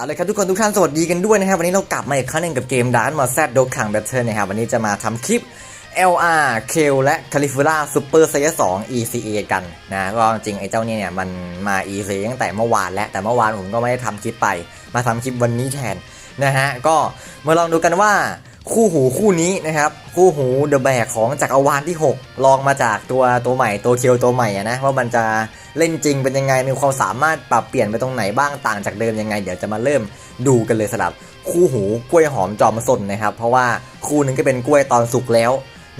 เอาเลยครับทุกคนทุกท่านสวัสดีกันด้วยนะครับ วันนี้เรากลับมาอีกครั้งหนึงกับเกมดานมาแซดโดขังแบทเทิลนะครับ วันนี้จะมาทำคลิป LR k l และ c a l i f o r a Super s a i y 2 ECA กันนะก็จริงไอ้เจ้าเนี่ยเนี่ยมันมา ECA ตั้งแต่เมื่อวานแล้ว แต่เมื่อวานผมก็ไม่ได้ทำคลิปไป มาทำคลิปวันนี้แทนนะฮะก็มาลองดูกันว่า คู่หูคู่นี้นะครับ คู่หูเดอะแบกของจักรวาลที่ 6 ลองมาจากตัวตัวใหม่ตัวเคียวตัวใหม่นะว่ามันจะเล่นจริงเป็นยังไงมีความสามารถปรับเปลี่ยนไปตรงไหนบ้างต่างจากเดิมยังไง เดี๋ยวจะมาเริ่มดูกันเลยสำหรับคู่หูกล้วยหอมจอมสนนะครับ เพราะว่าคู่หนึงก็เป็นกล้วยตอนสุกแล้ว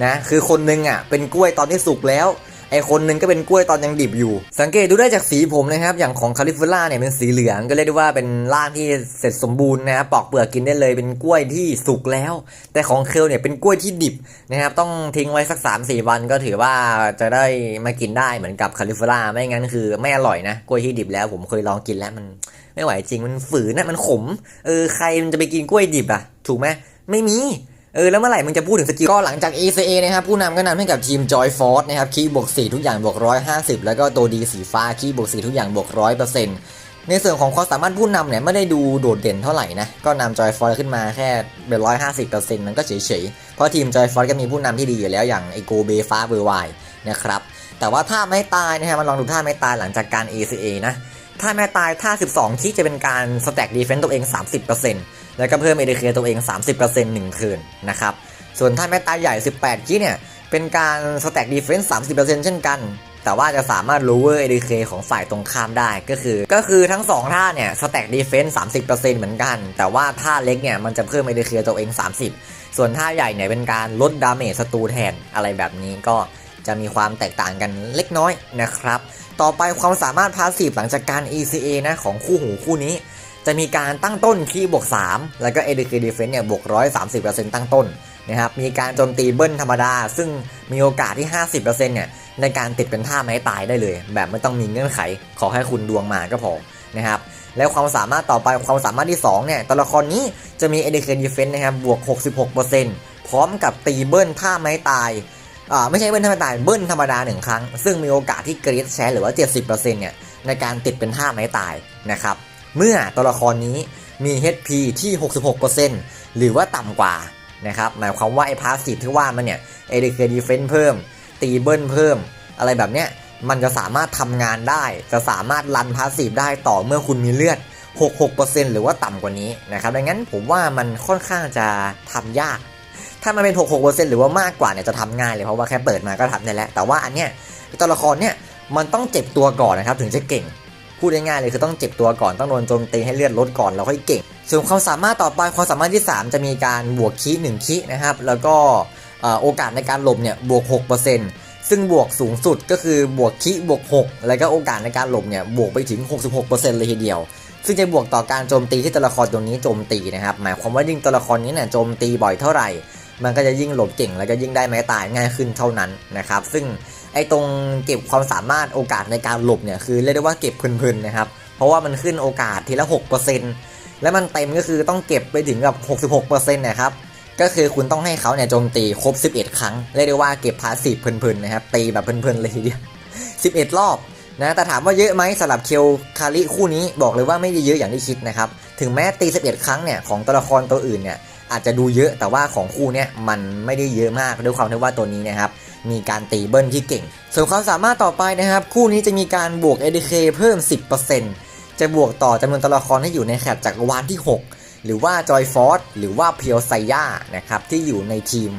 นะคือคนหนึงอะเป็นกล้วยตอนที่สุกแล้ว ไอคนหนึงก็เป็นกล้วยตอนยังดิบอยู่ สังเกตดูได้จากสีผมนะครับ อย่างของคาลิฟอร์นาเนี่ยเป็นสีเหลือง ก็เรียกได้ว่าเป็นร่างที่เสร็จสมบูรณ์นะครับปอกเปลือกกินได้เลยเป็นกล้วยที่สุกแล้ว แต่ของเคลเนี่ยเป็นกล้วยที่ดิบนะครับต้องทิ้งไว้สัก 3 4 วันก็ถือว่าจะได้มากินได้เหมือนกับคาลิฟอร์นาไม่งั้นคือไม่อร่อยนะกล้วยที่ดิบแล้วผมเคยลองกินแล้วมันไม่ไหวจริงมันฝืนนะมันขมเออใครมันจะไปกินกล้วยดิบอะถูกไหมไม่มี เออแล้วเมื่อไหร่มึงจะพูดถึงสกิลก็หลังจาก ECA นะครับผู้นำก็นำให้กับทีม Joy Force นะครับคีย์บวก4ทุกอย่างบวก150 แล้วก็ตัวดีสีฟ้าคีย์บวก4ทุกอย่างบวก100%ในส่วนของความสามารถผู้นำเนี่ยไม่ได้ดูโดดเด่นเท่าไหร่นะก็นำ Joy Force ขึ้นมาแค่เป็น150%มันก็เฉยๆ เพราะทีม Joy Force ก็มีผู้นำที่ดีอยู่แล้วอย่างไอโกเบฟ้าเบอร์ไวนะครับแต่ว่าถ้าไม่ตายนะฮะมาลองดูท่าไม่ตายหลังจากการ ECA นะถ้าไม่ตายท่า 12คิกจะเป็นการสแต็กดีเฟนต์ตัวเอง 30% แล้วก็เพิ่ม ADK ตัวเอง 30%หนึ่งคืนนะครับ ส่วนท่าแม่ตาใหญ่ 18กี้เนี่ย เป็นการสแต็กดีเฟนส์30%เช่นกัน แต่ว่าจะสามารถ lower ADK ของฝ่ายตรงข้ามได้ก็คือ ก็คือทั้ง 2 ท่าเนี่ยสแต็กดีเฟนส์30%เหมือนกัน แต่ว่าท่าเล็กเนี่ยมันจะเพิ่ม ADK ตัวเอง 30 ส่วนท่าใหญ่เนี่ยเป็นการลดดาเมจศัตรูแทนอะไรแบบนี้ก็จะมีความแตกต่างกันเล็กน้อยนะครับ ต่อไปความสามารถพาสีฟหลังจากการ ECA นะของคู่หูคู่นี้ จะมีการตั้งต้นคีย์บวก 3 แล้วก็ ADK Defense เนี่ยบวก 130%ตั้งต้นนะครับมีการโจมตีเบิ้ลธรรมดา ซึ่งมีโอกาสที่ 50%เนี่ยในการติดเป็นท่าไม้ตายได้เลย แบบไม่ต้องมีเงื่อนไข ขอให้คุณดวงมาก็พอนะครับแล้วความสามารถต่อไปความสามารถที่ 2 เนี่ยตัวละครนี้จะมี ADK Defense นะครับบวก 66%พร้อมกับตีเบิ้ลท่าไม้ตายอ่าไม่ใช่เบิ้ลธรรมดาเบิ้ลธรรมดาหนึ่งครั้ง ซึ่งมีโอกาสที่กรีดแชร์หรือว่า 70%เนี่ยในการติดเป็นท่าไม้ตายนะครับ เมื่อตัวละครนี้มี HP ที่ 66%หรือว่าต่ำกว่านะครับหมายความว่าไอ้พาสซีฟที่ว่ามันเนี่ย ADK Defense เพิ่ม ตีเบิ้ลเพิ่ม อะไรแบบเนี้ยมันจะสามารถทำงานได้ จะสามารถรันพาสซีฟได้ต่อเมื่อคุณมีเลือด 66%หรือว่าต่ำกว่านี้นะครับดังนั้นผมว่ามันค่อนข้างจะทำยาก ถ้ามันเป็น 66%หรือว่ามากกว่าเนี่ยจะทำง่ายเลยเพราะว่าแค่เปิดมาก็ทำได้แล้วแต่ว่าอันเนี้ยตัวละครเนี่ยมันต้องเจ็บตัวก่อนนะครับถึงจะเก่ง พูดง่ายๆเลยคือต้องเจ็บตัวก่อนต้องโดนโจมตีให้เลือดลดก่อนแล้วค่อยเก่ง ส่วนความสามารถต่อไปความสามารถที่ 3 จะมีการบวกคีหนึ่งคีนะครับแล้วก็โอกาสในการหลบเนี่ยบวก 6%ซึ่งบวกสูงสุดก็คือบวกคีบวก 6 แล้วก็โอกาสในการหลบเนี่ยบวกไปถึง 66%เลยทีเดียว ซึ่งจะบวกต่อการโจมตีที่ตัวละครตัวนี้โจมตีนะครับหมายความว่ายิ่งตัวละครนี้เนี่ยโจมตีบ่อยเท่าไหร่ มันก็จะยิ่งหลบเก่งแล้วก็ยิ่งได้ไม้ตายง่ายขึ้นเท่านั้นนะครับซึ่ง ไอ้ตรงเก็บความสามารถโอกาสในการหลบเนี่ยคือเรียกได้ว่าเก็บเพลินๆนะครับ เพราะว่ามันขึ้นโอกาสทีละ 6%และมันเต็มก็คือต้องเก็บไปถึงกับ 66%นะครับก็คือคุณต้องให้เขาเนี่ยโจมตีครบ 11 ครั้ง เรียกได้ว่าเก็บพาสซีฟเพลินๆนะครับตีแบบเพลินๆเลยทีเดียว11 รอบนะแต่ถามว่าเยอะไหมสำหรับเคียวคาริคู่นี้บอกเลยว่าไม่ได้เยอะอย่างที่คิดนะครับถึงแม้ตี 11 ครั้งเนี่ยของตัวละครตัวอื่นเนี่ยอาจจะดูเยอะแต่ว่าของคู่เนี่ยมันไม่ได้เยอะมากด้วยความที่ว่าตัวนี้นะครับ มีการตีเบิ้ลที่เก่ง ส่วนความสามารถต่อไปนะครับ คู่นี้จะมีการบวก ADK เพิ่ม 10%จะบวกต่อจำนวนตัวละครที่อยู่ในแคปจักรวาลที่ 6 หรือว่า Joy Force หรือว่าเพียวไซย่านะครับที่อยู่ในทีม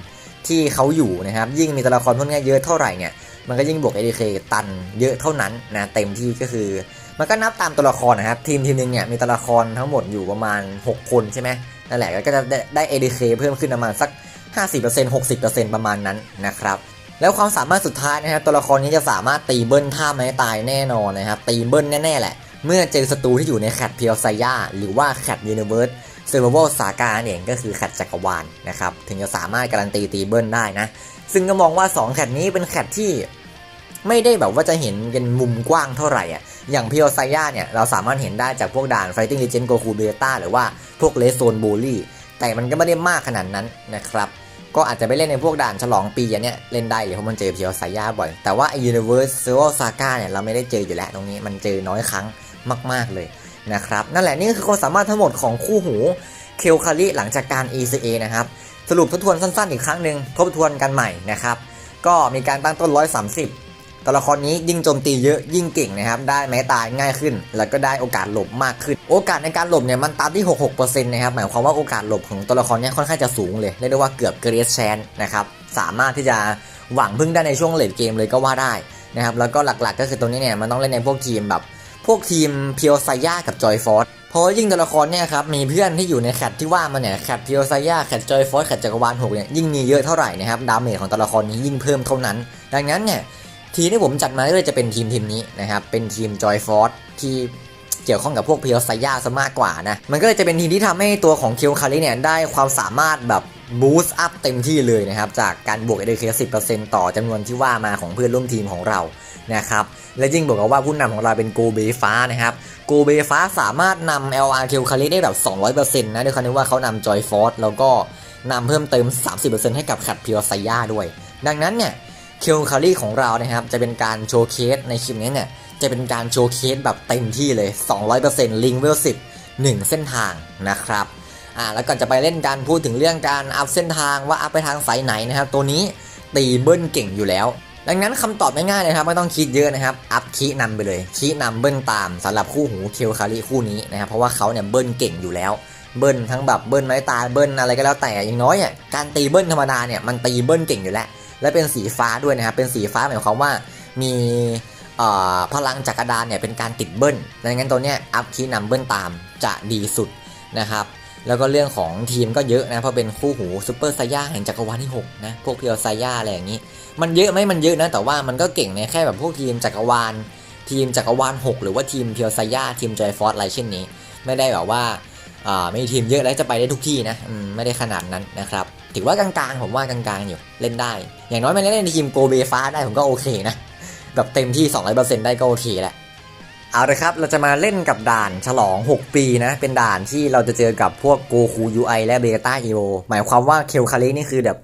ที่เขาอยู่นะครับ ยิ่งมีตัวละครพวกนี้เยอะเท่าไหร่เนี่ยมันก็ยิ่งบวก ADK ตันเยอะเท่านั้นนะเต็มที่ก็คือ มันก็นับตามตัวละครนะครับ ทีมทีมหนึ่งเนี่ยมีตัวละครทั้งหมดอยู่ประมาณ 6 คนใช่ไหมนั่นแหละก็จะได้ได้ ADK เพิ่มขึ้นประมาณสัก 50% 60%ประมาณนั้นนะครับ แล้วความสามารถสุดท้ายนะครับตัวละครนี้จะสามารถตีเบิ้ลท่าไม้ตายแน่นอนนะครับตีเบิ้ลแน่ๆแหละ เมื่อเจอศัตรูที่อยู่ในแคทเพียวไซย่าหรือว่าแคทยูนิเวิร์สเซอร์ไวลสากาเองก็คือแคทจักรวาลนะครับถึงจะสามารถการันตีตีเบิ้ลได้นะ ซึ่งก็มองว่า2แคทนี้เป็นแคทที่ไม่ได้แบบว่าจะเห็นกันมุมกว้างเท่าไหร่อะ อย่างพิโอไซย่าเนี่ย เราสามารถเห็นได้จากพวกด่าน Fighting Legend Goku Beta หรือว่าพวกเลสโซนบูลลี่ แต่มันก็ไม่ได้มากขนาดนั้นนะครับ ก็อาจจะไปเล่นในพวกด่านฉลองปีอันเนี้ยเล่นได้เลยเพราะมันเจอพิโอไซย่าบ่อย แต่ว่าไอ้ Universal Saga เนี่ยเราไม่ได้เจออยู่แล้วตรงนี้มันเจอน้อยครั้งมาก ๆเลยนะครับนั่นแหละนี่คือความสามารถทั้งหมดของคู่หูเคลคาริหลังจากการ ECA นะครับสรุปทบทวนสั้นๆอีกครั้งหนึ่งทบทวนกันใหม่นะครับก็มีการตั้งต้น 130 ตัวละครนี้ยิ่งโจมตีเยอะยิ่งเก่งนะครับได้แม้ตายง่ายขึ้น แล้วก็ได้โอกาสหลบมากขึ้น โอกาสในการหลบเนี่ยมันตามที่ 66%นะครับหมายความว่าโอกาสหลบของตัวละครนี้ค่อนข้างจะสูงเลยเรียกได้ว่าเกือบเกรสแชนนะครับสามารถที่จะหวังพึ่งได้ในช่วงเลดเกมเลยก็ว่าได้นะครับแล้วก็หลักๆก็คือตัวนี้เนี่ยมันต้องเล่นในพวกทีมแบบพวกทีมเพียวไซย่ากับจอยฟอร์เพราะว่ายิ่งตัวละครเนี่ยครับมีเพื่อนที่อยู่ในแคทที่ว่ามาเนี่ยแคทเพียวไซย่าแคทจอยฟอร์แคทจักรวาลหกเนี่ยยิ่งมีเยอะเท่าไหร่นะครับดาเมจของตัวละครนี้ยิ่งเพิ่มเท่านั้น ดังนั้นเนี่ย ทีมที่ผมจัดมาก็เลยจะเป็นทีมทีมนี้นะครับ เป็นทีมจอยฟอร์ที่เกี่ยวข้องกับพวกเพียวไซย่าซะมากกว่านะ มันก็เลยจะเป็นทีมที่ทำให้ตัวของเคียวคาริเนี่ยได้ความสามารถแบบบูสต์อัพเต็มที่เลยนะครับ จากการบวกเอเดเคสิต่อจำนวนที่ว่ามาของเพื่อนร่วมทีมของเรานะครับ และยิ่งบอกว่าผู้นำของเราเป็นโกเบฟ้านะครับ โกเบฟ้าสามารถนำ LR คิวคาริได้แบบ 200%นะด้วยความที่ว่าเขานำจอยฟอร์แล้วก็นำเพิ่มเติม 30%ให้กับขัดเพียวไซย่าด้วย ดังนั้นเนี่ย คิวคาริของเรานะครับ จะเป็นการโชว์เคสในคลิปนี้เนี่ย จะเป็นการโชว์เคสแบบเต็มที่เลย 200%ลิงเวล10 1 เส้นทางนะครับอ่าแล้วก่อนจะไปเล่นการพูดถึงเรื่องการอัพเส้นทางว่าอัพไปทางสายไหนนะครับ ตัวนี้ตีเบิ้ลเก่งอยู่แล้ว ดังนั้นคำตอบง่ายๆนะครับไม่ต้องคิดเยอะนะครับ อัพคีนำไปเลยคีนำเบิ้ลตามสำหรับคู่หูเคียวคาริคู่นี้นะครับเพราะว่าเขาเนี่ยเบิ้ลเก่งอยู่แล้วเบิ้ลทั้งแบบเบิ้ลไม้ตายเบิ้ลอะไรก็แล้วแต่อย่างน้อยอะการตีเบิ้ลธรรมดาเนี่ยมันตีเบิ้ลเก่งอยู่แล้ว และเป็นสีฟ้าด้วยนะครับเป็นสีฟ้าหมายความว่ามีพลังจักรดานเนี่ยเป็นการติดเบิ้ลดังนั้นตัวเนี้ยอัพคีนำเบิ้ลตามจะดีสุดนะครับแล้วก็เรื่องของทีมก็เยอะนะเพราะเป็นคู่หูซูเปอร์ไซย่าแห่งจักรวาลที่6นะพวกเพียวไซย่าอะไรอย่างนี้ มันเยอะไหมมันเยอะนะแต่ว่ามันก็เก่งในแค่แบบพวกทีมจักรวาล ทีมจักรวาล 6 หรือว่าทีมเพียวไซย่าทีมจอยฟอร์อะไรเช่นนี้ ไม่ได้แบบว่าอ่มีทีมเยอะแล้วจะไปได้ทุกที่นะไม่ได้ขนาดนั้นนะครับ ถือว่ากลางๆ ผมว่ากลางๆ อยู่เล่นได้ อย่างน้อยมันเล่นในทีมโกเบฟ้าได้ผมก็โอเคนะ แบบเต็มที่ 200%ได้ก็โอเคแหละเอาละครับเราจะมาเล่นกับด่านฉลอง 6 ปีนะ เป็นด่านที่เราจะเจอกับพวกโกคู UI และเบต้าอีโอหมายความว่าเคลคารินี่คือแบบ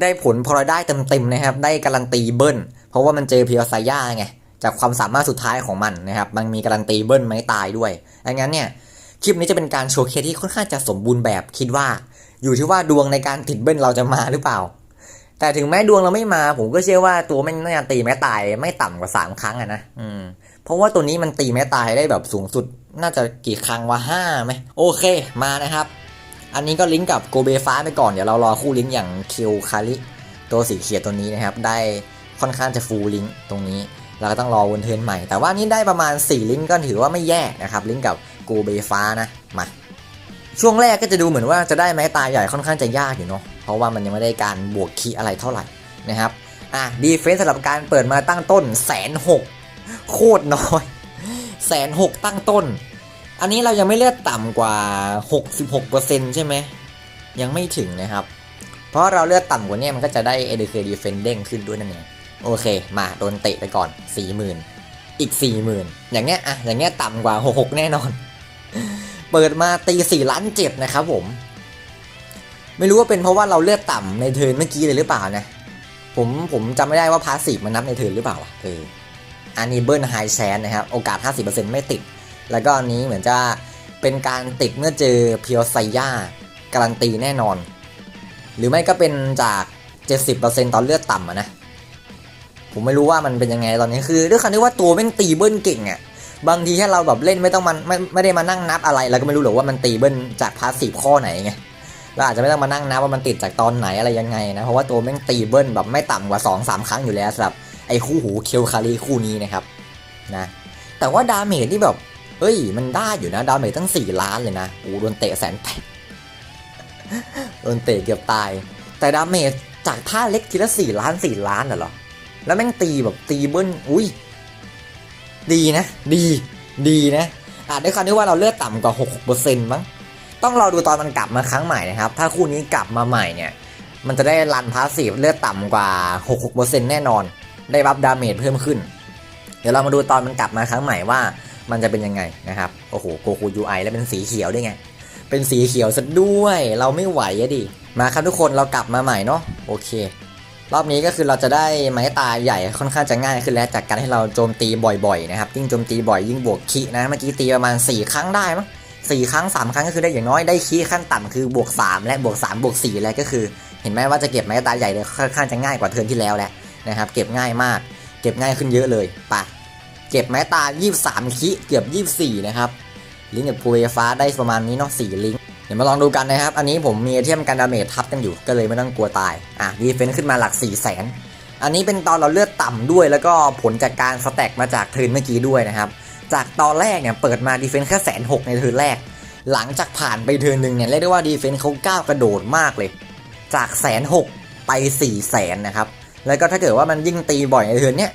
ได้ผลพอได้เต็มๆนะครับ ได้การันตีเบิ้ล เพราะว่ามันเจอเพียวไซย่าไง จากความสามารถสุดท้ายของมันนะครับ มันมีการันตีเบิ้ลไม่ตายด้วยดังนั้นเนี่ยคลิปนี้จะเป็นการโชว์เคสที่ค่อนข้างจะสมบูรณ์แบบคิดว่า อยู่ที่ว่าดวงในการติดเบิ้ลเราจะมาหรือเปล่า แต่ถึงแม้ดวงเราไม่มา ผมก็เชื่อว่าตัวไม่น่าจะตีแม้ตายไม่ต่ำกว่าสามครั้งอะนะอืมเพราะว่าตัวนี้มันตีแม้ตายได้แบบสูงสุด น่าจะกี่ครั้งวะห้าไหมโอเคมานะครับ อันนี้ก็ลิงก์กับโกเบฟ้าไปก่อนเดี๋ยวเรารอคู่ลิงก์อย่างคิวคาริตัวสีเขียวตัวนี้นะครับ ได้ค่อนข้างจะฟูลลิงก์ตรงนี้เราก็ต้องรอวนเทิร์นใหม่ แต่ว่านี่ได้ประมาณ 4 ลิงก์ก็ถือว่าไม่แย่นะครับ ลิงก์กับโกเบฟ้านะ มา ช่วงแรกก็จะดูเหมือนว่าจะได้ไม้ตายใหญ่ค่อนข้างจะยากอยู่เนาะเพราะว่ามันยังไม่ได้การบวกคีอะไรเท่าไหร่นะครับอะดีเฟนส์สำหรับการเปิดมาตั้งต้นแสนหกโคตรน้อยแสนหกตั้งต้น อันนี้เรายังไม่เลือดต่ำกว่า 66%ใช่ไหมยังไม่ถึงนะครับ เพราะเราเลือดต่ำกว่านี้มันก็จะได้ ADK Defense เด้งขึ้นด้วยนั่นเองโอเค มาโดนเตะไปก่อน 40,000 อีก 40,000 อย่างเงี้ยอะอย่างเงี้ยต่ำกว่า 66 แน่นอน เปิดมาตี4ล้านเจ็ดนะครับผม ไม่รู้ว่าเป็นเพราะว่าเราเลือดต่ำในเทิร์นเมื่อกี้เลยหรือเปล่านะ ผมผมจำไม่ได้ว่าพาสซีฟมันนับในเทิร์นหรือเปล่าอะเอออันนี้เบิร์นไฮแชนนะครับ โอกาส 50%ไม่ติด แล้วก็อันนี้เหมือนจะเป็นการติดเมื่อเจอเพียวไซย่าการันตีแน่นอน หรือไม่ก็เป็นจาก 70%ตอนเลือดต่ำอะนะ ผมไม่รู้ว่ามันเป็นยังไงตอนนี้คือด้วยความที่ว่าตัวแม่งตีเบิ้ลเก่งอะ บางทีถ้าเราแบบเล่นไม่ต้องมันไม่ไม่ได้มานั่งนับอะไรเราก็ไม่รู้หรอกว่ามันตีเบิ้ลจากพาสซีฟข้อไหนไงเราอาจจะไม่ต้องมานั่งนับว่ามันติดจากตอนไหนอะไรยังไงนะเพราะว่าตัวแม่งตีเบิ้ลแบบไม่ต่ำกว่า 2-3 ครั้งอยู่แล้วสำหรับไอ้คู่หูเคลคารีคู่นี้นะครับนะแต่ว่าดาเมจที่แบบเฮ้ยมันได้อยู่นะดาเมจตั้ง 4 ล้านเลยนะโอ้โดนเตะแสนแปดโดนเตะเกือบตาย แต่ดาเมจจากท่าเล็กทีละ4ล้าน 4 ล้านเหรอแล้วแม่งตีแบบตีเบิ้ลอุ้ย ดีนะ ดี ดีนะอาจด้วยความที่ว่าเราเลือดต่ำกว่า 6%มั้ง ต้องรอดูตอนมันกลับมาครั้งใหม่นะครับ ถ้าคู่นี้กลับมาใหม่เนี่ย มันจะได้รันพาสซีฟเลือดต่ำกว่า 66%แน่นอน ได้รับดาเมจเพิ่มขึ้น เดี๋ยวเรามาดูตอนมันกลับมาครั้งใหม่ว่า มันจะเป็นยังไงนะครับ โอ้โหโกคูยูไอแล้วเป็นสีเขียวด้วยไง เป็นสีเขียวซะด้วย เราไม่ไหวอะดิ มาครับทุกคนเรากลับมาใหม่เนาะ โอเค รอบนี้ก็คือเราจะได้ไม้ตาใหญ่ค่อนข้างจะง่ายขึ้นแล้วจากการที่เราโจมตีบ่อยๆนะครับยิ่งโจมตีบ่อยยิ่งบวกคีนะเมื่อกี้ตีประมาณ 4 ครั้งได้มั้งสี่ครั้ง 3 ครั้งก็คือได้อย่างน้อยได้คีขั้นต่ำคือบวก 3 และบวก 3 บวก4แล้วก็คือ เห็นไหมว่าจะเก็บไม้ตาใหญ่เลยค่อนข้างจะง่ายกว่าเทิร์นที่แล้วแหละนะครับเก็บง่ายมาก เก็บง่ายขึ้นเยอะเลยไปเก็บไม้ตาย23คีเกือบ 24 นะครับลิงก์กับภูเวฟ้าได้ประมาณนี้เนาะ4ลิงก์ เดี๋ยวมาลองดูกันนะครับ อันนี้ผมมีไอเทมกันดาเมจทับกันอยู่ก็เลยไม่ต้องกลัวตาย อะดีเฟนซ์ขึ้นมาหลัก4 0 0แสนอันนี้เป็นตอนเราเลือดต่ำด้วย แล้วก็ผลจากการสแต็กมาจากเทิร์นเมื่อกี้ด้วยนะครับ จากตอนแรกเนี่ยเปิดมาดีเฟนซ์แค่แสนหกในเทิร์นแรก หลังจากผ่านไปเทิร์นหนึ่งเนี่ยเรียกได้ว่าดีเฟนซ์เขาก้าวกระโดดมากเลย จากแสนหกไป4ี่แสนนะครับ แล้วก็ถ้าเกิดว่ามันยิ่งตีบ่อยในเทิร์นเนี่ย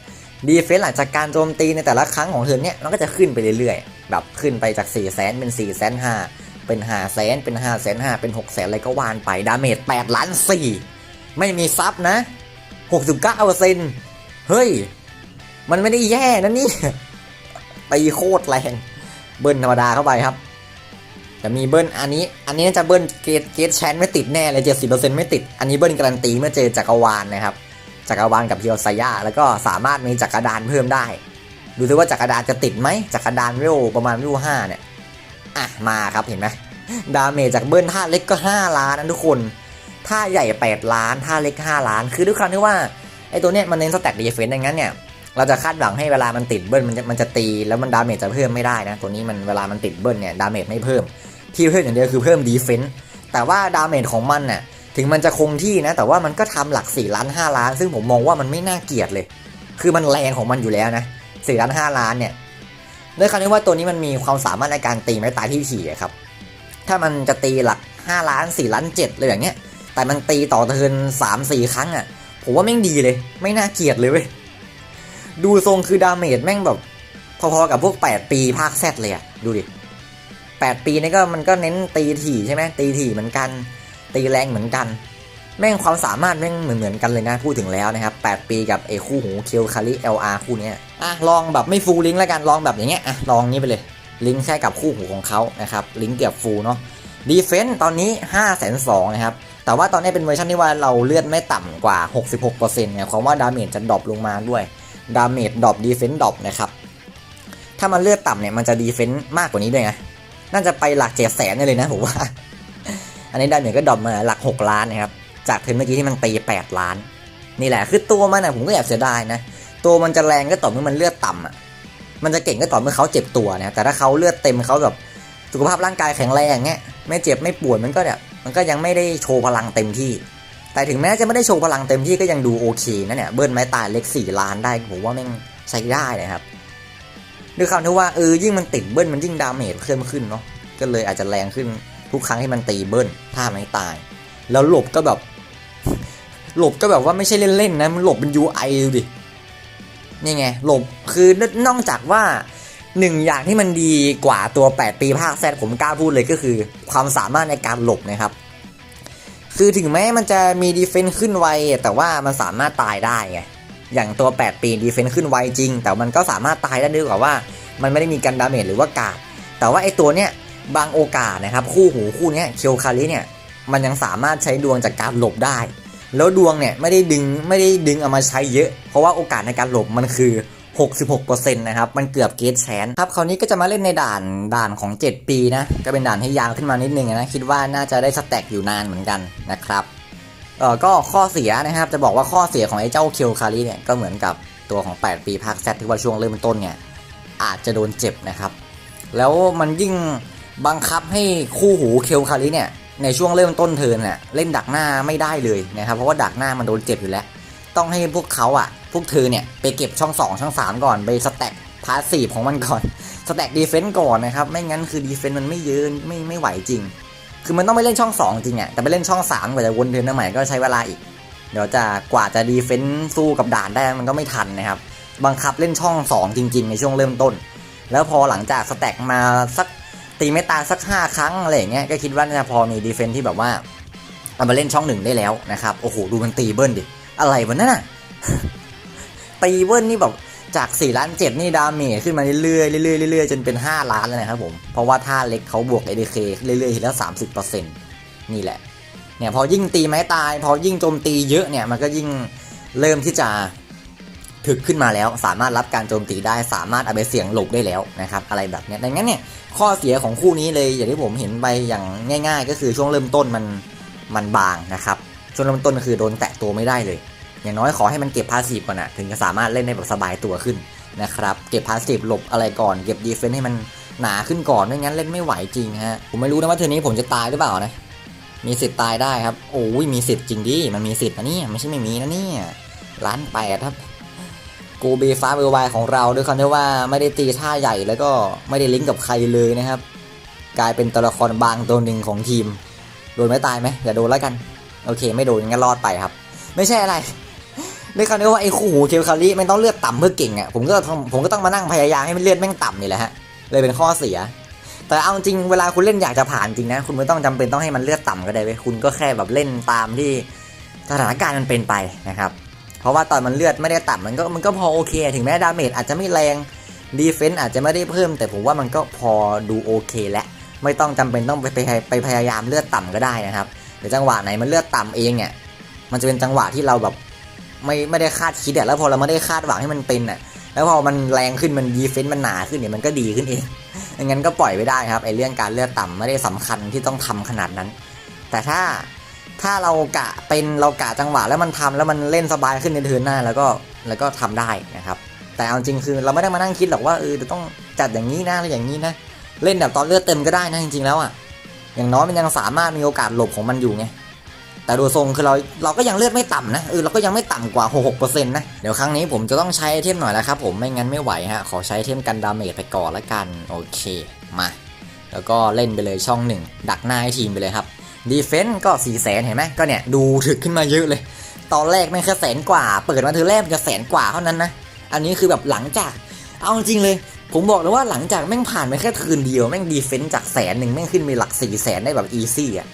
ดีเฟนซ์หลังจากการโจมตีในแต่ละครั้งของเทิร์นเนี่ยมันก็จะขึ้นไปเรื่อยๆ แบบขึ้นไปจาก4ี่แสนเป็น4ี่แสนห้า เป็นห้าแสนเป็นห้าแสนห้าเป็นหกแสนอะไรก็วานไปดาเมจแปดล้านสี่ไม่มีซับนะหกสิบเก้าเปอร์เซ็นต์เฮ้ย มันไม่ได้แย่นะนี่ตีโคตรแรงเบิ้ลธรรมดาเข้าไปครับจะมีเบิ้ลอันนี้ อันนี้จะเบิ้ลเกตเกตแชนไม่ติดแน่เลยเจ็ดสิบเปอร์เซ็นต์ไม่ติด อันนี้เบิ้ลการันตีเมื่อเจอจักรวาลนะครับจักรวาลกับเฮียวไซยาแล้วก็สามารถมีจักรดานเพิ่มได้ ดูซิว่าจักรดานจะติดไหมจักรดานเวประมาณเวห้าเนี่ย อะมาครับเห็นไหมดาเมจจากเบิ้ลท่าเล็กก็ 5 ล้านนะทุกคนท่าใหญ่ 8 ล้านท่าเล็ก 5 ล้าน คือด้วยความที่ว่าไอ้ตัวเนี้ยมันเน้นสแต็กดีเฟนต์ดังนั้นเนี่ยเราจะคาดหวังให้เวลามันติดเบิ้ลมันจะมันจะตีแล้วมันดาเมจจะเพิ่มไม่ได้นะตัวนี้มันเวลามันติดเบิ้ลเนี่ยดาเมจไม่เพิ่ม ที่เพิ่มอย่างเดียวคือเพิ่มดีเฟนต์แต่ว่าดาเมจของมันน่ะถึงมันจะคงที่นะแต่ว่ามันก็ทำหลัก 4 ล้าน 5 ล้าน ซึ่งผมมองว่ามันไม่น่าเกลียดเลย คือมันแรงของมันอยู่แล้วนะ4ล้าน 5 ล้านเนี่ย ด้วยคำที่ว่าตัวนี้มันมีความสามารถในการตีไม้ตายที่ถี่อะครับ ถ้ามันจะตีหลัก 5 ล้าน 4 ล้าน7เลยอย่างเงี้ย แต่มันตีต่อเทิน3 4 ครั้งอะผมว่าแม่งดีเลย ไม่น่าเกลียดเลยเว้ย ดูทรงคือดาเมจแม่งแบบ พอๆกับพวก 8 ปีภาคแซดเลยอะดูดิ 8 ปีนี่ก็มันก็เน้นตีถี่ใช่ไหมตีถี่เหมือนกัน ตีแรงเหมือนกัน แม่งความสามารถแม่งเหมือนเหมือนกันเลยนะพูดถึงแล้วนะครับ 8 ปีกับเอคู่หูเคียวคาริ LR คู่นี้อะลองแบบไม่ฟูลลิงก์แล้วกันลองแบบอย่างเงี้ยอะลองนี้ไปเลยลิงก์แค่กับคู่หูของเขานะครับลิงก์เกือบฟูลเนาะดีเฟนต์ตอนนี้5 2 0 0 0นะครับแต่ว่าตอนนี้เป็นเวอร์ชันที่ว่าเราเลือดไม่ต่ำกว่า 66%เนี่ยความว่าดาเมจจะดรอปลงมาด้วยดาเมจดรอปดีเฟนต์ดรอปนะครับถ้ามันเลือดต่ำเนี่ยมันจะดีเฟนต์มากกว่านี้ด้วยไงน่าจะไปหลักเจ็ดแสนเลยนะผมว่า อันนี้ดาเมจก็ดรอปมาหลัก 6 ล้านนะครับ จากเทิร์นเมื่อกี้ที่มันตี 8 ล้าน นี่แหละคือตัวมันนะผมก็แอบเสียดายนะ ตัวมันจะแรงก็ต่อเมื่อมันเลือดต่ำอะมันจะเก่งก็ต่อเมื่อเขาเจ็บตัวนะแต่ถ้าเขาเลือดเต็มเขาแบบสุขภาพร่างกายแข็งแรงอย่างเงี้ยไม่เจ็บไม่ปวดมันก็เนี่ยมันก็ยังไม่ได้โชว์พลังเต็มที่ แต่ถึงแม้จะไม่ได้โชว์พลังเต็มที่ก็ยังดูโอเคนะเนี่ยเบิ้ลไม้ตายเล็ก 4 ล้านได้ผมว่าแม่งใช้ได้นะครับด้วยคำที่ว่าเออยิ่งมันติดเบิ้ลมันยิ่งดาเมจเพิ่มขึ้นเนาะก็เลยอาจจะแรงขึ้นทุกครั้งที่มันตีเบิ้ลถ้าไม่ตาย แล้วหลบก็แบบ หลบก็แบบว่าไม่ใช่เล่นๆนะมันหลบเป็น UI ดูดินี่ไงหลบคือนอกจากว่าหนึ่งอย่างที่มันดีกว่าตัว 8 ปีภาคแซดผมกล้าพูดเลยก็คือ ความสามารถในการหลบนะครับ คือถึงแม้มันจะมีดีเฟนซ์ขึ้นไว แต่ว่ามันสามารถตายได้ไงอย่างตัว 8 ปีดีเฟนซ์ขึ้นไวจริง แต่มันก็สามารถตายได้ด้วยกว่าว่า มันไม่ได้มีกันดาเมจหรือว่ากาดแต่ว่าไอตัวเนี้ยบางโอกาสนะครับ คู่หูคู่เนี้ยเคียวคาริเนี่ยมันยังสามารถใช้ดวงจากการหลบได้ แล้วดวงเนี่ยไม่ได้ดึงไม่ได้ดึงเอามาใช้เยอะ เพราะว่าโอกาสในการหลบมันคือ 66%นะครับ มันเกือบเกตแชนครับคราวนี้ก็จะมาเล่นในด่านด่านของ 7 ปีนะ ก็เป็นด่านที่ยาวขึ้นมานิดนึงนะ คิดว่าน่าจะได้สแต็กอยู่นานเหมือนกันนะครับเออก็ข้อเสียนะครับ จะบอกว่าข้อเสียของไอ้เจ้าเคียวคาริเนี่ยก็เหมือนกับตัวของ 8 ปีภาคแซที่ว่าช่วงเริ่มต้นเนี่ยอาจจะโดนเจ็บนะครับ แล้วมันยิ่งบังคับให้คู่หูเคียวคาริเนี่ย ในช่วงเริ่มต้นเทิร์นน่ะเล่นดักหน้าไม่ได้เลยนะครับเพราะว่าดักหน้ามันโดนเจ็บอยู่แล้ว ต้องให้พวกเขาอะ พวกเธอเนี่ยไปเก็บช่อง 2 ช่อง 3 ก่อนไปสแต็กพาสซีฟของมันก่อนสแต็กดีเฟนต์ก่อนนะครับไม่งั้นคือดีเฟนต์มันไม่เยอะไม่ไม่ไหวจริง คือมันต้องไปเล่นช่อง 2 จริงอะแต่ไปเล่นช่อง 3 กว่าจะวนเทิร์นใหม่ก็ใช้เวลาอีก เดี๋ยวจะกว่าจะดีเฟนต์สู้กับด่านได้มันก็ไม่ทันนะครับบังคับเล่นช่อง 2 จริง ๆ ในช่วงเริ่มต้น แล้วพอหลังจากสแต็กมาสัก ตีไม่ตายสัก 5 ครั้งอะไรอย่างเงี้ยก็คิดว่าน่าจะพอมีดีเฟนที่แบบว่าเอามาเล่นช่องหนึ่งได้แล้วนะครับ โอ้โห ดูมันตีเบิ้ลดิ อะไรวะนั่นน่ะ ตีเบิ้ลนี่แบบจาก4ล้าน7นี่ดาเมจขึ้นมาเรื่อยๆเรื่อยๆเรื่อยๆจนเป็น 5 ล้านแล้วนะครับผม เพราะว่าท่าเล็กเขาบวก ADK เรื่อยๆทีละ30%นี่แหละ เนี่ยพอยิ่งตีไม้ตาย พอยิ่งโจมตีเยอะเนี่ยมันก็ยิ่งเริ่มที่จะ ถึกขึ้นมาแล้ว สามารถรับการโจมตีได้สามารถเอาไปเสี่ยงหลบได้แล้วนะครับอะไรแบบนี้ดังนั้นเนี่ยข้อเสียของคู่นี้เลยอย่างที่ผมเห็นไปอย่างง่าย ๆ ก็คือช่วงเริ่มต้นมันมันบางนะครับช่วงเริ่มต้นคือโดนแตะตัวไม่ได้เลย อย่างน้อยขอให้มันเก็บพาสซีฟก่อนนะถึงจะสามารถเล่นได้แบบสบายตัวขึ้นนะครับเก็บพาสซีฟหลบอะไรก่อนเก็บดีเฟนส์ให้มันหนาขึ้นก่อนไม่งั้นเล่นไม่ไหวจริงฮะผมไม่รู้นะว่าเทอนี้ผมจะตายหรือเปล่านะมีสิทธิ์ตายได้ครับโอ้ยมีสิทธิ์จริงดิมันมีสิทธิ์นะเนี่ยไม่ใช่ไม่มีนะเนี่ยล้านแปดครับ กเบฟ้าเบอร์ไวของเราด้วยคำที่ว่าไม่ได้ตีท่าใหญ่แล้วก็ไม่ได้ลิงก์กับใครเลยนะครับ กลายเป็นตัวละครบางตัวหนึ่งของทีม โดนไม่ตายไหมอย่าโดนแล้วกัน โอเค ไม่โดนงั้นรอดไปครับ ไม่ใช่อะไรด้วยคำที่ว่าไอ้คู่หูเคลคาริไม่ต้องเลือดต่ำเพื่อเก่งอะผมก็ต้องผมก็ต้องมานั่งพยายามให้มันเลือดแม่งต่ำนี่แหละฮะเลยเป็นข้อเสีย แต่เอาจริงเวลาคุณเล่นอยากจะผ่านจริงนะคุณไม่ต้องจำเป็นต้องให้มันเลือดต่ำก็ได้เว้ยคุณก็แค่แบบเล่นตามที่สถานการณ์มันเป็นไปนะครับ เพราะว่าตอนมันเลือดไม่ได้ต่ำมันก็มันก็พอโอเค ถึงแม้ดาเมจอาจจะไม่แรงดีเฟนต์อาจจะไม่ได้เพิ่ม แต่ผมว่ามันก็พอดูโอเคและไม่ต้องจำเป็นต้องไปไปไปพยายามเลือดต่ำก็ได้นะครับเดี๋ยวจังหวะไหนมันเลือดต่ำเองเนี่ยมันจะเป็นจังหวะที่เราแบบไม่ไม่ได้คาดคิดอะแล้วพอเราไม่ได้คาดหวังให้มันเป็นอะแล้วพอมันแรงขึ้นมันดีเฟนต์มันหนาขึ้นเนี่ยมันก็ดีขึ้นเองงั้นก็ปล่อยไว้ได้ครับไอเรื่องการเลือดต่ำไม่ได้สำคัญที่ต้องทำขนาดนั้น แต่ถ้า ถ้าเรากะเป็นเรากะจังหวะแล้วมันทำแล้วมันเล่นสบายขึ้นในเทิร์นหน้าแล้วก็แล้วก็ทำได้นะครับ แต่เอาจริงคือเราไม่ได้มานั่งคิดหรอกว่าเออจะต้องจัดอย่างนี้นะหรืออย่างนี้นะเล่นแบบตอนเลือดเต็มก็ได้นะจริงๆแล้วอะอย่างน้อยมันยังสามารถมีโอกาสหลบของมันอยู่ไงแต่ดูทรงคือเราเราก็ยังเลือดไม่ต่ำนะเออเราก็ยังไม่ต่ำกว่า 66%นะเดี๋ยวครั้งนี้ผมจะต้องใช้ไอเทมหน่อยแล้วครับผมไม่งั้นไม่ไหวฮะขอใช้ไอเทมกันดาเมจไปก่อนละกันโอเคมา แล้วก็เล่นไปเลยช่องหนึ่งดักหน้าให้ทีมไปเลยครับ ดีเฟนต์ก็4ี่แสนเห็นไหมก็เนี่ยดูถึกขึ้นมาเยอะเลย ตอนแรกแม่งแค่แสนกว่า เปิดมาเธอแรกมันจะแสนกว่าเท่านั้นนะ อันนี้คือแบบหลังจาก เอาจริงเลย ผมบอกเลยว่าหลังจากแม่งผ่านไปแค่คืนเดียว แม่งดีเฟนต์จากแสนหนึ่งแม่งขึ้นไปหลัก4ี่แสนได้แบบอีซี่อะ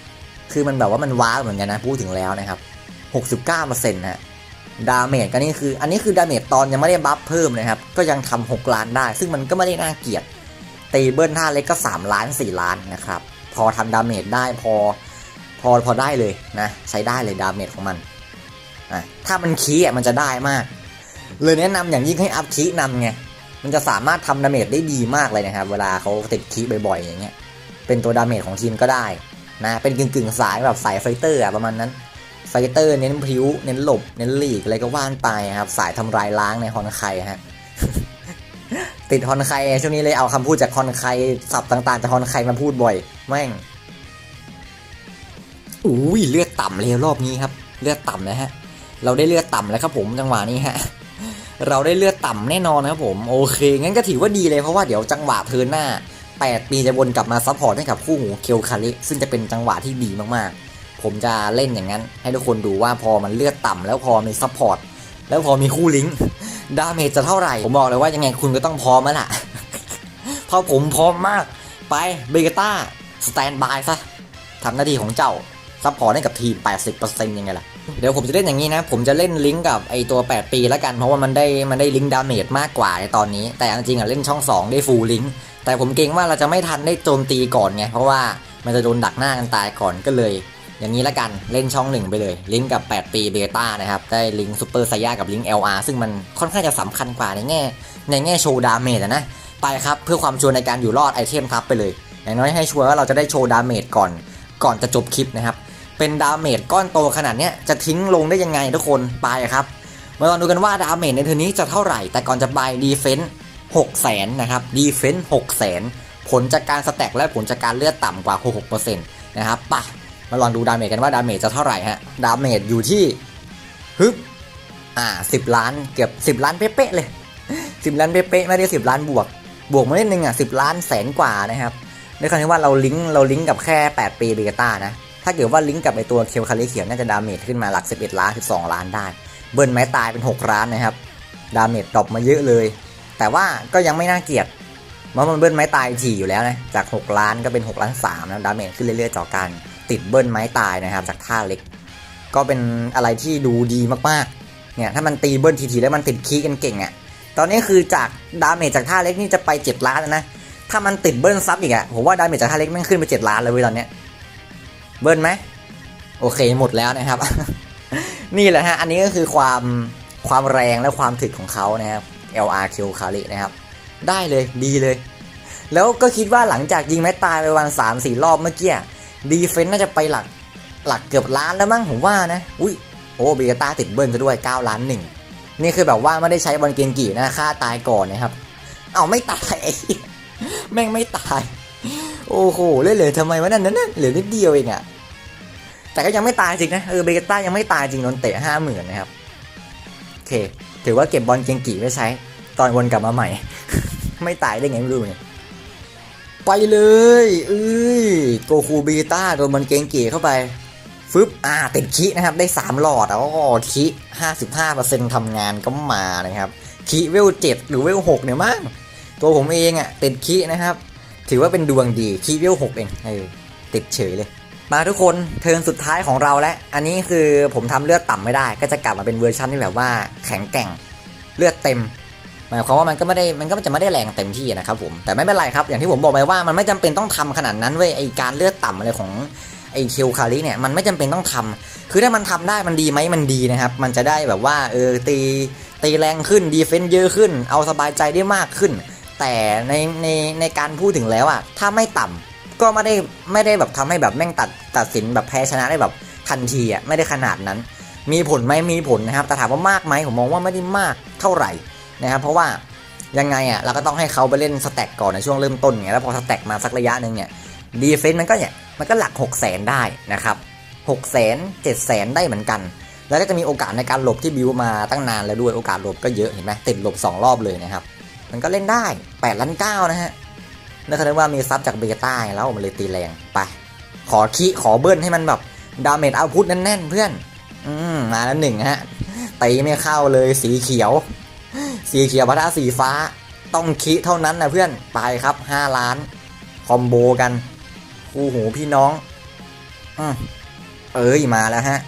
คือมันแบบว่ามันว้าวเหมือนกันนะพูดถึงแล้วนะครับ69%ฮะดาเมจก็นี่คือ อันนี้คือดาเมจตอนยังไม่ได้บัฟเพิ่มนะครับ ก็ยังทำ6ล้านได้ ซึ่งมันก็ไม่ได้น่าเกลียดตีเบิลท่าเล็กก็3ล้าน4ล้านนะครับ พอทำดาเมจได้พอ พอพอได้เลยนะใช้ได้เลยดาเมจของมันอะถ้ามันคีอะมันจะได้มากเลยแนะนำอย่างยิ่งให้อัพคีนำไงมันจะสามารถทำดาเมจได้ดีมากเลยนะครับ เวลาเขาติดคีบ่อยๆ อย่างเงี้ยเป็นตัวดาเมจของทีมก็ได้นะเป็นกึ่งกึ่งๆสายแบบสายไฟเตอร์อะประมาณนั้นไฟเตอร์เน้นพริ้วเน้นหลบ เน้นหลีกอะไรก็ว่านไปครับ สายทำลายล้างในฮอนไคฮะติดฮอนไคช่วงนี้เลยเอาคำพูดจากฮอนไคศัพท์ต่างๆจากฮอนไคมาพูดบ่อย แม่ง อุ้ยเลือดต่ำเลยรอบนี้ครับ เลือดต่ำนะฮะ เราได้เลือดต่ำแล้วครับผมจังหวะนี้ฮะ เราได้เลือดต่ำแน่นอนนะครับผม โอเค งั้นก็ถือว่าดีเลยเพราะว่าเดี๋ยวจังหวะเทินหน้า 8 ปีจะวนกลับมาซัพพอร์ตให้กับคู่หูเคียวคาริซึ่งจะเป็นจังหวะที่ดีมากๆ ผมจะเล่นอย่างนั้น ให้ทุกคนดูว่าพอมันเลือดต่ำแล้วพอมีซัพพอร์ตแล้วพอมีคู่ลิงก์ดาเมจจะเท่าไหร่ ผมบอกเลยว่ายังไงคุณก็ต้องพร้อมแล้วล่ะเพราะผมพร้อมมาก ไปเบเกต้าสแตนบายซะทำหน้าที่ของเจ้า ซัพพอร์ตให้กับทีม 80%ยังไงล่ะ เดี๋ยวผมจะเล่นอย่างนี้นะ ผมจะเล่นลิงก์กับไอตัว 8 ปีแล้วกัน เพราะว่ามันได้มันได้ลิงก์ดาเมจมากกว่าในตอนนี้ แต่จริงๆอะเล่นช่อง 2 ได้ฟูลลิงก์ แต่ผมเกรงว่าเราจะไม่ทันได้โจมตีก่อนไง เพราะว่ามันจะโดนดักหน้ากันตายก่อนก็เลย อย่างนี้ละกัน เล่นช่องหนึ่งไปเลย ลิงก์กับ 8 ปีเบต้านะครับ ได้ลิงก์ซูเปอร์ไซย่ากับลิงก์ LR ซึ่งมันค่อนข้างจะสำคัญกว่าในแง่ ในแง่โชว์ดาเมจอะนะ ไปครับเพื่อความชัวร์ในการอยู่รอดไอเทมทับไปเลยอย่างน้อยให้ชัวร์ว่าเราจะได้โชว์ดาเมจก่อน ก่อนจะจบคลิปนะครับ เป็นดาเมจก้อนโตขนาดเนี้ยจะทิ้งลงได้ยังไงทุกคนไปครับมาลองดูกันว่าดาเมจในเทอร์นี้จะเท่าไหร่ แต่ก่อนจะไปดีเฟนส์หกแสนนะครับดีเฟนส์หกแสนผลจากการสแต็กและผลจากการเลือดต่ำกว่า 66%นะครับไปมาลองดูดาเมจกันว่าดาเมจจะเท่าไหร่ฮะดาเมจอยู่ที่ฮึบอ่าสิบล้านเกือบสิบล้านเป๊ะเลยสิบล้านเป๊ะไม่ได้สิบล้านบวก บวกมานิดนึงอะสิบล้านแสนกว่านะครับด้วยความที่ว่าเราลิงก์เราลิงก์กับแค่ 8 ปีเบต้านะ ถ้าเกิดว่าลิงก์กับไอตัวเคียวคาริเขียวน่าจะดาเมจขึ้นมาหลัก 11 ล้าน 12 ล้านได้ เบิร์นไม้ตายเป็น 6 ล้านนะครับ ดาเมจดรอปมาเยอะเลย แต่ว่าก็ยังไม่น่าเกลียดเพราะมันเบิร์นไม้ตายถี่อยู่แล้วนะ จาก 6 ล้านก็เป็น 6 ล้าน3นะดาเมจขึ้นเรื่อยๆต่อการติดเบิร์นไม้ตายนะครับจากท่าเล็ก ก็เป็นอะไรที่ดูดีมากๆ เนี่ยถ้ามันตีเบิร์นทีๆแล้วมันติดคีกันเก่งอะ่ะ ตอนนี้คือจากดาเมจจากท่าเล็กนี่จะไป 7 ล้านแล้วนะ ถ้ามันติดเบิร์นซับอีกอะ่ะ ผมว่าดาเมจจากท่าเล็กแม่งขึ้นไป 7 ล้านเลยเว้ยตอนเนี้ย เบิร์นไหมโอเคหมดแล้วนะครับ นี่แหละฮะอันนี้ก็คือความความแรงและความถึกของเขานะครับ LRQ คารินะครับ ได้เลยดีเลย แล้วก็คิดว่าหลังจากยิงแม็กตายไปวันสามสี่รอบเมื่อกี้ดีเฟนต์น่าจะไปหลักหลักเกือบล้านแล้วมั้งผมว่านะ อุ้ยโอ้เบกาตาติดเบิ้ลซะด้วย 9 ล้านหนึ่งนี่คือแบบว่าไม่ได้ใช้บอลเกงกี่นะฆ่าตายก่อนนะครับ เอาไม่ตายไอ้เหี้ยแม่งไม่ตาย โอ้โหเล่นเหลือทำไมวะนั่นนั่นเหลือนิดเดียวเองอะแต่ก็ยังไม่ตายจริงนะเออเบกต้ายังไม่ตายจริงโดนเตะห้าหมื่นนะครับโอเค ถือว่าเก็บบอลเกงกี่ไม่ใช้ ตอนวนกลับมาใหม่ ไม่ตายได้ไงไม่รู้เนี่ยไปเลยเอ้ยโกคูเบต้าโดนบอลเกงกี่เข้าไปฟึบอ่าติดคินะครับ ได้ 3 หลอดอ๋อคิ55%ทำงานก็มานะครับคิเวล7หรือเวล6เนี่ยมั้งตัวผมเองอะ่ะติดคินะครับ ถือว่าเป็นดวงดีคิเวล6เองเออติดเฉยเลย มาทุกคนเทิร์นสุดท้ายของเราแล้ว อันนี้คือผมทำเลือดต่ำไม่ได้ ก็จะกลับมาเป็นเวอร์ชันที่แบบว่าแข็งแกร่งเลือดเต็มหมายความว่ามันก็ไม่ได้มันก็จะไม่ได้แรงเต็มที่นะครับผมแต่ไม่เป็นไรครับ อย่างที่ผมบอกไปว่ามันไม่จำเป็นต้องทำขนาดนั้นเว้ยไอการเลือดต่ำอะไรของไอคิวคาริเนี่ยมันไม่จำเป็นต้องทำคือถ้ามันทำได้มันดีไหมมันดีนะครับ มันจะได้แบบว่าเออตีตีแรงขึ้นดีเฟนต์เยอะขึ้น เอาสบายใจได้มากขึ้น แต่ในในในการพูดถึงแล้วอะถ้าไม่ต่ำก็ไม่ได้ไม่ได้แบบทำให้แบบแม่งตัดตัดสินแบบแพ้ชนะได้แบบทันทีอะไม่ได้ขนาดนั้น มีผลไหมมีผลนะครับแต่ถามว่ามากไหมผมมองว่าไม่ได้มากเท่าไหร่นะครับเพราะว่ายังไงอะเราก็ต้องให้เขาไปเล่นสแต็กก่อนในช่วงเริ่มต้นไงแล้วพอสแต็กมาสักระยะหนึ่งเนี่ยดีเฟนต์มันก็เนี่ยมันก็หลัก 6 0แสนได้นะครับ6 0แสน7 0แสนได้เหมือนกัน แล้วก็จะมีโอกาสในการหลบที่บิวมาตั้งนานแล้วด้วยโอกาสหลบก็เยอะเห็นไหมติดหลบ 2 รอบเลยนะครับ มันก็เล่นได้8ล้าน9นะฮะนั่นแสดงว่ามีซับจากเบต้าแล้วมันเลยตีแรงไป ขอคีขอเบิ้ลให้มันแบบดาเมจเอาพุทแน่นๆเพื่อน อืมมาแล้วหนึ่งฮะตีไม่เข้าเลยสีเขียว สีเขียวพัทสีฟ้า ต้องคิเท่านั้นนะเพื่อนไปครับ 5 ล้าน คอมโบกันคู่หูพี่น้องอืเอ้ยมาแล้วฮะ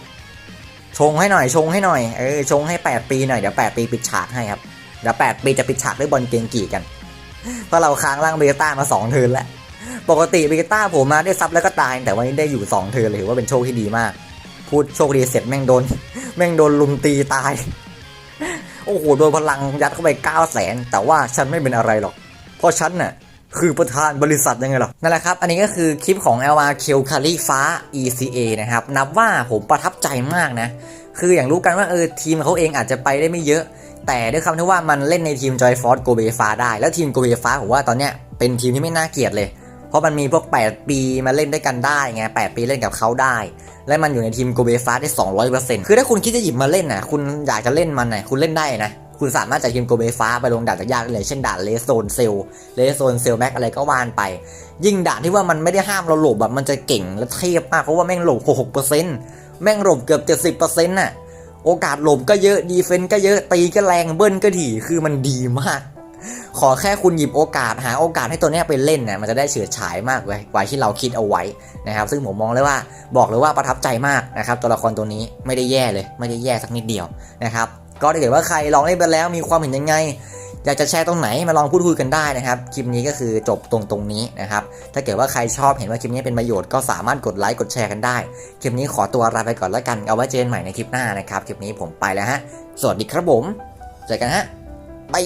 ชงให้หน่อยชงให้หน่อยเออชงให้ 8 ปีหน่อยเดี๋ยว 8 ปีปิดฉากให้ครับ เดี๋ยว8ปีจะปิดฉากด้วยบอลเกงกี่กัน เพราะเราค้างร่างเบต้ามา2เทิร์นแล้ว ปกติเบต้าผมมาได้ซับแล้วก็ตาย แต่วันนี้ได้อยู่2เทิร์นเลยถือว่าเป็นโชคที่ดีมาก พูดโชคดีเสร็จแม่งโดน แม่งโดนลุมตีตาย โอ้โหโดนพลังยัดเข้าไป9 0 0แสนแต่ว่าฉันไม่เป็นอะไรหรอก เพราะฉันน่ะคือประธานบริษัทยังไงหรอ นั่นแหละครับ อันนี้ก็คือคลิปของ LR k i l คาริฟ้า ECA นะครับ นับว่าผมประทับใจมากนะ คืออย่างรู้กันว่าเออทีมเขาเองอาจจะไปได้ไม่เยอะ แต่ด้วยคำที่ว่ามันเล่นในทีม Joy Force โกเบฟ้าได้ แล้วทีมโกเบฟ้าผมว่าตอนเนี้ยเป็นทีมที่ไม่น่าเกลียดเลย เพราะมันมีพวก 8 ปีมาเล่นด้วยกันได้ไง8ปีเล่นกับเขาได้ และมันอยู่ในทีมโกเบฟ้าได้ 200%คือถ้าคุณคิดจะหยิบมาเล่นนะคุณอยากจะเล่นมันนะคุณเล่นได้นะคุณสามารถจากทีมโกเบฟ้าไปลงด่านยากเลยเช่นด่านเลสโซนเซลเลสโซนเซลแม็กอะไรก็วานไป ยิ่งด่านที่ว่ามันไม่ได้ห้ามเราหลบแบบมันจะเก่งและเทพมากเพราะว่าแม่งหลบ6%แม่งหลบเกือบ 70%น่ะ โอกาสหลบก็เยอะดีเฟนต์ก็เยอะตีก็แรงเบิ้ลก็ถี่คือมันดีมาก ขอแค่คุณหยิบโอกาสหาโอกาสให้ตัวนี้ไปเล่นนะมันจะได้เฉื่อยฉายมากเลยกว่าที่เราคิดเอาไว้นะครับ ซึ่งผมมองเลยว่าบอกเลยว่าประทับใจมากนะครับ ตัวละครตัวนี้ไม่ได้แย่เลย ไม่ได้แย่สักนิดเดียวนะครับ ก็ถ้าเกิดว่าใครลองเล่นไปแล้วมีความเห็นยังไง อยากจะแชร์ตรงไหนมาลองพูดคุยกันได้นะครับคลิปนี้ก็คือจบตรงตรงนี้นะครับถ้าเกิดว่าใครชอบเห็นว่าคลิปนี้เป็นประโยชน์ก็สามารถกดไลค์กดแชร์กันได้คลิปนี้ขอตัวลาไปก่อนแล้วกันเอาไว้เจอกันใหม่ในคลิปหน้านะครับคลิปนี้ผมไปแล้วฮะสวัสดีครับผมเจอกันฮะบาย